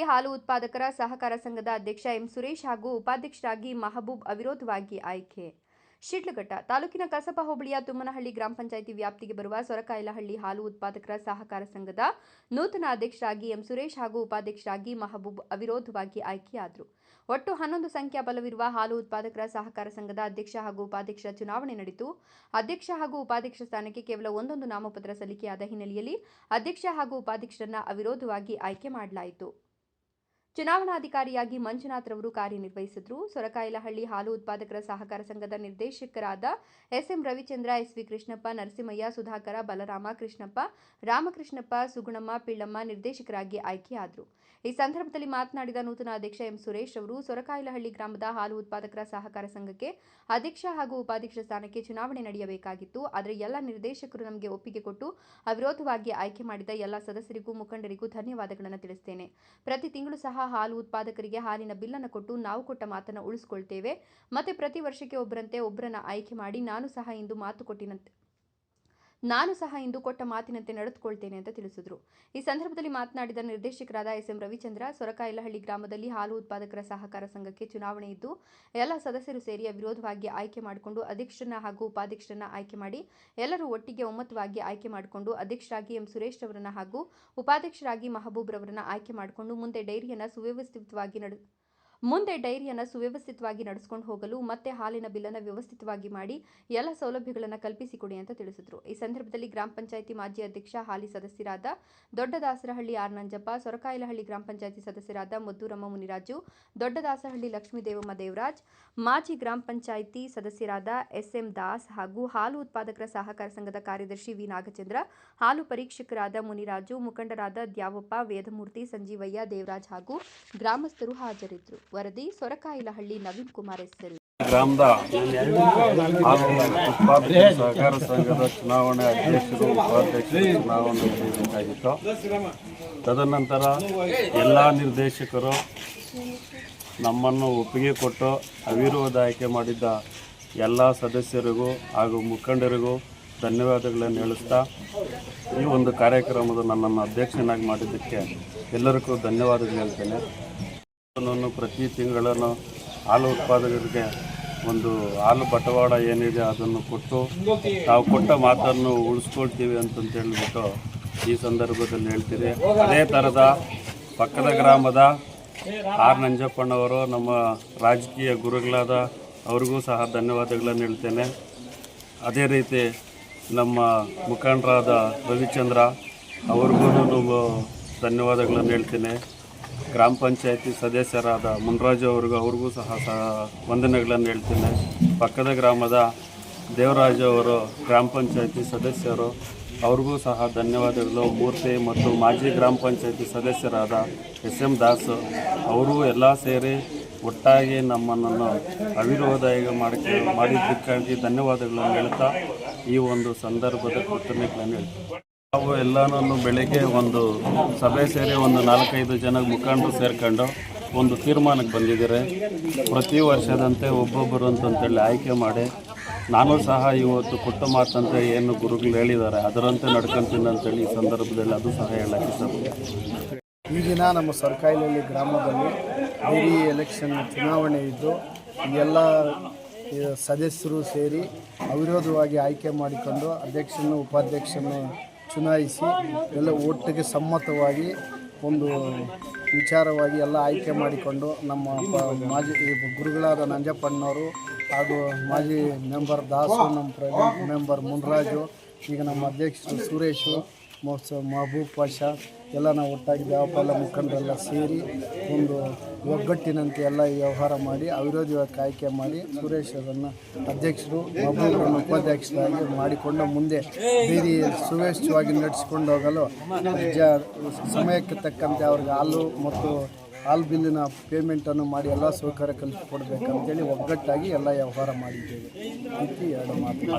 ಸೊರಕಾಯಲಹಳ್ಳಿ ಹಾಲು ಉತ್ಪಾದಕರ ಸಹಕಾರ ಸಂಘದ ಅಧ್ಯಕ್ಷ ಎಂ ಸುರೇಶ್ ಹಾಗೂ ಉಪಾಧ್ಯಕ್ಷರಾಗಿ ಮಹಬೂಬ್ ಅವಿರೋಧವಾಗಿ ಆಯ್ಕೆ. ಶಿಡ್ಲಘಟ್ಟ ತಾಲೂಕಿನ ಕಸಬ ಹೋಬಳಿಯ ತುಮ್ಮನಹಳ್ಳಿ ಗ್ರಾಮ ಪಂಚಾಯಿತಿ ವ್ಯಾಪ್ತಿಗೆ ಬರುವ ಸೊರಕಾಯಲಹಳ್ಳಿ ಹಾಲು ಉತ್ಪಾದಕರ ಸಹಕಾರ ಸಂಘದ ನೂತನ ಅಧ್ಯಕ್ಷರಾಗಿ ಎಂ ಸುರೇಶ್ ಹಾಗೂ ಉಪಾಧ್ಯಕ್ಷರಾಗಿ ಮಹಬೂಬ್ ಅವಿರೋಧವಾಗಿ ಆಯ್ಕೆಯಾದರು. ಒಟ್ಟು ಹನ್ನೊಂದು ಸಂಖ್ಯಾ ಬಲವಿರುವ ಹಾಲು ಉತ್ಪಾದಕರ ಸಹಕಾರ ಸಂಘದ ಅಧ್ಯಕ್ಷ ಹಾಗೂ ಉಪಾಧ್ಯಕ್ಷ ಚುನಾವಣೆ ನಡೆಯಿತು ಅಧ್ಯಕ್ಷ ಹಾಗೂ ಉಪಾಧ್ಯಕ್ಷ ಸ್ಥಾನಕ್ಕೆ ಕೇವಲ ಒಂದೊಂದು ನಾಮಪತ್ರ ಸಲ್ಲಿಕೆಯಾದ ಹಿನ್ನೆಲೆಯಲ್ಲಿ ಅಧ್ಯಕ್ಷ ಹಾಗೂ ಉಪಾಧ್ಯಕ್ಷರನ್ನ ಅವಿರೋಧವಾಗಿ ಆಯ್ಕೆ ಮಾಡಲಾಯಿತು. ಚುನಾವಣಾಧಿಕಾರಿಯಾಗಿ ಮಂಜುನಾಥ್ ರವರು ಕಾರ್ಯನಿರ್ವಹಿಸಿದ್ರು. ಸೊರಕಾಯಿಲಹಳ್ಳಿ ಹಾಲು ಉತ್ಪಾದಕರ ಸಹಕಾರ ಸಂಘದ ನಿರ್ದೇಶಕರಾದ S M Ravichandra, S V Krishnappa, Narasimhayya, Sudhakara, Balarama Krishnappa, Ramakrishnappa, Sugunamma, Pillamma ನಿರ್ದೇಶಕರಾಗಿ ಆಯ್ಕೆಯಾದರು. ಈ ಸಂದರ್ಭದಲ್ಲಿ ಮಾತನಾಡಿದ ನೂತನ ಅಧ್ಯಕ್ಷ ಎಂ ಸುರೇಶ್ ಅವರು, ಸೊರಕಾಯಿಲಹಳ್ಳಿ ಗ್ರಾಮದ ಹಾಲು ಉತ್ಪಾದಕರ ಸಹಕಾರ ಸಂಘಕ್ಕೆ ಅಧ್ಯಕ್ಷ ಹಾಗೂ ಉಪಾಧ್ಯಕ್ಷ ಸ್ಥಾನಕ್ಕೆ ಚುನಾವಣೆ ನಡೆಯಬೇಕಾಗಿತ್ತು. ಆದರೆ ಎಲ್ಲ ನಿರ್ದೇಶಕರು ನಮಗೆ ಒಪ್ಪಿಗೆ ಕೊಟ್ಟು ಅವಿರೋಧವಾಗಿ ಆಯ್ಕೆ ಮಾಡಿದ ಎಲ್ಲ ಸದಸ್ಯರಿಗೂ ಮುಖಂಡರಿಗೂ ಧನ್ಯವಾದಗಳನ್ನು ತಿಳಿಸುತ್ತೇನೆ ಪ್ರತಿ ತಿಂಗಳು ಸಹ ಹಾಲು ಉತ್ಪಾದಕರಿಗೆ ಹಾಲಿನ ಬಿಲ್ಲನ್ನು ಕೊಟ್ಟು ನಾವು ಕೊಟ್ಟ ಮಾತನ್ನು ಉಳಿಸ್ಕೊಳ್ತೇವೆ. ಮತ್ತೆ ಪ್ರತಿ ವರ್ಷಕ್ಕೆ ಒಬ್ಬರಂತೆ ಒಬ್ಬರನ್ನ ಆಯ್ಕೆ ಮಾಡಿ ನಾನು ಸಹ ಇಂದು ಮಾತು ಕೊಟ್ಟಿನಂತೆ. ನಾನು ಸಹ ಇಂದು ಕೊಟ್ಟ ಮಾತಿನಂತೆ ನಡೆದುಕೊಳ್ತೇನೆ ಅಂತ ತಿಳಿಸಿದರು. ಈ ಸಂದರ್ಭದಲ್ಲಿ ಮಾತನಾಡಿದ ನಿರ್ದೇಶಕರಾದ ಎಸ್ ಎಂ ರವಿಚಂದ್ರ ಸೊರಕಾಯಲಹಳ್ಳಿ ಗ್ರಾಮದಲ್ಲಿ ಹಾಲು ಉತ್ಪಾದಕರ ಸಹಕಾರ ಸಂಘಕ್ಕೆ ಚುನಾವಣೆ ಇದ್ದು, ಎಲ್ಲ ಸದಸ್ಯರು ಸೇರಿ ಅವಿರೋಧವಾಗಿ ಆಯ್ಕೆ ಮಾಡಿಕೊಂಡು ಅಧ್ಯಕ್ಷರನ್ನ ಹಾಗೂ ಉಪಾಧ್ಯಕ್ಷರನ್ನ ಆಯ್ಕೆ ಮಾಡಿ, ಎಲ್ಲರೂ ಒಟ್ಟಿಗೆ ಒಮ್ಮತವಾಗಿ ಆಯ್ಕೆ ಮಾಡಿಕೊಂಡು ಅಧ್ಯಕ್ಷರಾಗಿ ಎಂ. ಸುರೇಶ್ ಅವರನ್ನ ಹಾಗೂ ಉಪಾಧ್ಯಕ್ಷರಾಗಿ ಮಹಬೂಬ್ರವರನ್ನ ಆಯ್ಕೆ ಮಾಡಿಕೊಂಡು ಮುಂದೆ ಡೈರಿಯನ್ನು ಸುವ್ಯವಸ್ಥಿತವಾಗಿ ನಡೆ ಮುಂದೆ ಡೈರಿಯನ್ನು ಸುವ್ಯವಸ್ಥಿತವಾಗಿ ನಡೆಸಿಕೊಂಡು ಹೋಗಲು ಮತ್ತೆ ಹಾಲಿನ ಬಿಲ್ಲನ್ನು ವ್ಯವಸ್ಥಿತವಾಗಿ ಮಾಡಿ ಎಲ್ಲ ಸೌಲಭ್ಯಗಳನ್ನು ಕಲ್ಪಿಸಿಕೊಡಿ ಅಂತ ತಿಳಿಸಿದರು. ಈ ಸಂದರ್ಭದಲ್ಲಿ ಗ್ರಾಮ ಪಂಚಾಯಿತಿ ಮಾಜಿ ಅಧ್ಯಕ್ಷ, ಹಾಲಿ ಸದಸ್ಯರಾದ ದೊಡ್ಡದಾಸರಹಳ್ಳಿ ಆರ್ ನಂಜಪ್ಪ, ಸೊರಕಾಯಲಹಳ್ಳಿ ಗ್ರಾಮ ಪಂಚಾಯಿತಿ ಸದಸ್ಯರಾದ ಮದ್ದೂರಮ್ಮ ಮುನಿರಾಜು, ದೊಡ್ಡದಾಸರಹಳ್ಳಿ ಲಕ್ಷ್ಮೀದೇವಮ್ಮ ದೇವರಾಜ್, ಮಾಜಿ ಗ್ರಾಮ ಪಂಚಾಯಿತಿ ಸದಸ್ಯರಾದ ಎಸ್ಎಂ ದಾಸ್ ಹಾಗೂ ಹಾಲು ಉತ್ಪಾದಕರ ಸಹಕಾರ ಸಂಘದ ಕಾರ್ಯದರ್ಶಿ ವಿ ನಾಗಚಂದ್ರ, ಹಾಲು ಪರೀಕ್ಷಕರಾದ ಮುನಿರಾಜು, ಮುಖಂಡರಾದ ದ್ಯಾವಪ್ಪ, ವೇದಮೂರ್ತಿ, ಸಂಜೀವಯ್ಯ ದೇವರಾಜ್ ಹಾಗೂ ಗ್ರಾಮಸ್ಥರು ಹಾಜರಿದ್ದರು ವರದಿ ಸೊರಕಾಯಿಲಹಳ್ಳಿ ನವೀನ್ ಕುಮಾರ್ ಹೆಸರು. ಗ್ರಾಮದ ಉತ್ಪಾದನೆ ಸಹಕಾರ ಸಂಘದ ಚುನಾವಣೆ ಅಧ್ಯಕ್ಷರು ಉಪಾಧ್ಯಕ್ಷರು ಚುನಾವಣೆ ನಡೆಯಬೇಕಾಗಿತ್ತು. ತದನಂತರ ಎಲ್ಲ ನಿರ್ದೇಶಕರು ನಮ್ಮನ್ನು ಒಪ್ಪಿಗೆ ಕೊಟ್ಟು ಅವಿರೋಧ ಆಯ್ಕೆ ಮಾಡಿದ್ದ ಎಲ್ಲ ಸದಸ್ಯರಿಗೂ ಹಾಗೂ ಮುಖಂಡರಿಗೂ ಧನ್ಯವಾದಗಳನ್ನು ಹೇಳಿಸ್ತಾ ಈ ಒಂದು ಕಾರ್ಯಕ್ರಮದ ನನ್ನನ್ನು ಅಧ್ಯಕ್ಷನಾಗಿ ಮಾಡಿದ್ದಕ್ಕೆ ಎಲ್ಲರಿಗೂ ಧನ್ಯವಾದಗಳು ಹೇಳ್ತೇನೆ. ಪ್ರತಿ ತಿಂಗಳನ್ನು ಹಾಲು ಉತ್ಪಾದಕರಿಗೆ ಒಂದು ಹಾಲು ಬಟವಾಡ ಏನಿದೆ ಅದನ್ನು ಕೊಟ್ಟು ನಾವು ಕೊಟ್ಟ ಮಾತನ್ನು ಉಳಿಸ್ಕೊಳ್ತೀವಿ ಅಂತಂತ ಹೇಳಿಬಿಟ್ಟು ಈ ಸಂದರ್ಭದಲ್ಲಿ ಹೇಳ್ತೀರಿ ಅದೇ ಥರದ ಪಕ್ಕದ ಗ್ರಾಮದ ಆರ್ ನಂಜಪ್ಪಣ್ಣವರು ನಮ್ಮ ರಾಜಕೀಯ ಗುರುಗಳಾದ ಅವ್ರಿಗೂ ಸಹ ಧನ್ಯವಾದಗಳನ್ನು ಹೇಳ್ತೇನೆ. ಅದೇ ರೀತಿ ನಮ್ಮ ಮುಖಂಡರಾದ ರವಿಚಂದ್ರ ಅವ್ರಿಗೂ ಧನ್ಯವಾದಗಳನ್ನು ಹೇಳ್ತೇನೆ. ಗ್ರಾಮ ಪಂಚಾಯತಿ ಸದಸ್ಯರಾದ ಮುನ್ರಾಜು ಅವ್ರಿಗೂ ಅವ್ರಿಗೂ ಸಹ ಸಹ ವಂದನೆಗಳನ್ನು ಹೇಳ್ತೇನೆ. ಪಕ್ಕದ ಗ್ರಾಮದ ದೇವರಾಜು ಅವರು, ಗ್ರಾಮ ಪಂಚಾಯತಿ ಸದಸ್ಯರು, ಅವ್ರಿಗೂ ಸಹ ಧನ್ಯವಾದಗಳು. ಮೂರ್ತಿ ಮತ್ತು ಮಾಜಿ ಗ್ರಾಮ ಪಂಚಾಯತಿ ಸದಸ್ಯರಾದ ಎಸ್ ಎಂ ದಾಸ್, ಅವರು ಎಲ್ಲ ಸೇರಿ ಒಟ್ಟಾಗಿ ನಮ್ಮನ್ನು ಅವಿರೋಧಾಯ ಮಾಡಿ ಮಾಡಿದ್ದಕ್ಕಾಗಿ ಧನ್ಯವಾದಗಳನ್ನು ಹೇಳ್ತಾ ಈ ಒಂದು ಸಂದರ್ಭದ ಕೃತಜ್ಞತೆಗಳನ್ನು ಹೇಳ್ತೀನಿ. ನಾವು ಎಲ್ಲನೂ ಬೆಳಿಗ್ಗೆ ಒಂದು ಸಭೆ ಸೇರಿ ಒಂದು ನಾಲ್ಕೈದು ಜನ ಮುಖಂಡರು ಸೇರ್ಕೊಂಡು ಒಂದು ತೀರ್ಮಾನಕ್ಕೆ ಬಂದಿದ್ದಾರೆ. ಪ್ರತಿ ವರ್ಷದಂತೆ ಒಬ್ಬೊಬ್ಬರು ಅಂತಂತೇಳಿ ಆಯ್ಕೆ ಮಾಡಿ ನಾನು ಸಹ ಇವತ್ತು ಕೊಟ್ಟ ಮಾತಂತೆ ಏನು ಗುರುಗಳು ಹೇಳಿದ್ದಾರೆ. ಅದರಂತೆ ನಡ್ಕೊಂತೀನಿ ಅಂತೇಳಿ ಈ ಸಂದರ್ಭದಲ್ಲಿ ಅದು ಸಹ ಹೇಳಕ್ಕೆ ಇಷ್ಟಪಡ್ತೀನಿ ಈ ದಿನ ನಮ್ಮ ಸರ್ಕಾಯಿಲಲ್ಲಿ ಗ್ರಾಮದಲ್ಲಿ ಡೈರಿ ಎಲೆಕ್ಷನ್ ಚುನಾವಣೆ ಇದ್ದು ಎಲ್ಲ ಸದಸ್ಯರು ಸೇರಿ ಅವಿರೋಧವಾಗಿ ಆಯ್ಕೆ ಮಾಡಿಕೊಂಡು ಅಧ್ಯಕ್ಷನು ಉಪಾಧ್ಯಕ್ಷನ ಚುನಾಯಿಸಿ ಎಲ್ಲ ಒಟ್ಟಿಗೆ ಸಮ್ಮತವಾಗಿ ಒಂದು ವಿಚಾರವಾಗಿ ಎಲ್ಲ ಆಯ್ಕೆ ಮಾಡಿಕೊಂಡು ನಮ್ಮ ಮಾಜಿ ಗುರುಗಳಾದ ನಂಜಪ್ಪಣ್ಣವರು ಹಾಗೂ ಮಾಜಿ ಮೆಂಬರ್ ದಾಸು, ನಮ್ಮ ಪ್ರೆಸಿಡೆಂಟ್ ಮೆಂಬರ್ ಮುನ್ರಾಜು, ಈಗ ನಮ್ಮ ಅಧ್ಯಕ್ಷರು ಸುರೇಶು ಮೊಸ ಮಹಬೂಬ್ ಪಾಷಾ ಎಲ್ಲ ನಾವು ಒಟ್ಟಾಗಿ ದೇವಪಾಲ ಮುಖಂಡರೆಲ್ಲ ಸೇರಿ ಒಂದು ಒಗ್ಗಟ್ಟಿನಂತೆ ಎಲ್ಲ ವ್ಯವಹಾರ ಮಾಡಿ, ಅವಿರೋಧವಾಗಿ ಆಯ್ಕೆ ಮಾಡಿ ಸುರೇಶ್ ಅವರನ್ನು ಅಧ್ಯಕ್ಷರು ಮಹಬೂಬ್ರನ್ನು ಉಪಾಧ್ಯಕ್ಷರಾಗಿ ಮಾಡಿಕೊಂಡು ಮುಂದೆ ಬೀದಿ ಸುವೇಚ್ಛವಾಗಿ ನಡೆಸಿಕೊಂಡು ಹೋಗಲು ಜ ಸಮಯಕ್ಕೆ ತಕ್ಕಂತೆ ಅವ್ರಿಗೆ ಹಾಲು ಮತ್ತು ಹಾಲು ಬಿಲ್ಲಿನ ಪೇಮೆಂಟನ್ನು ಮಾಡಿ ಎಲ್ಲ ಸೌಕರ್ಯ ಕಲ್ಪಿಸಿಕೊಡ್ಬೇಕಂತೇಳಿ ಒಗ್ಗಟ್ಟಾಗಿ ಎಲ್ಲ ವ್ಯವಹಾರ ಮಾಡಿದ್ದೇವೆ. ಇತ್ತು ಎರಡು ಮಾತು.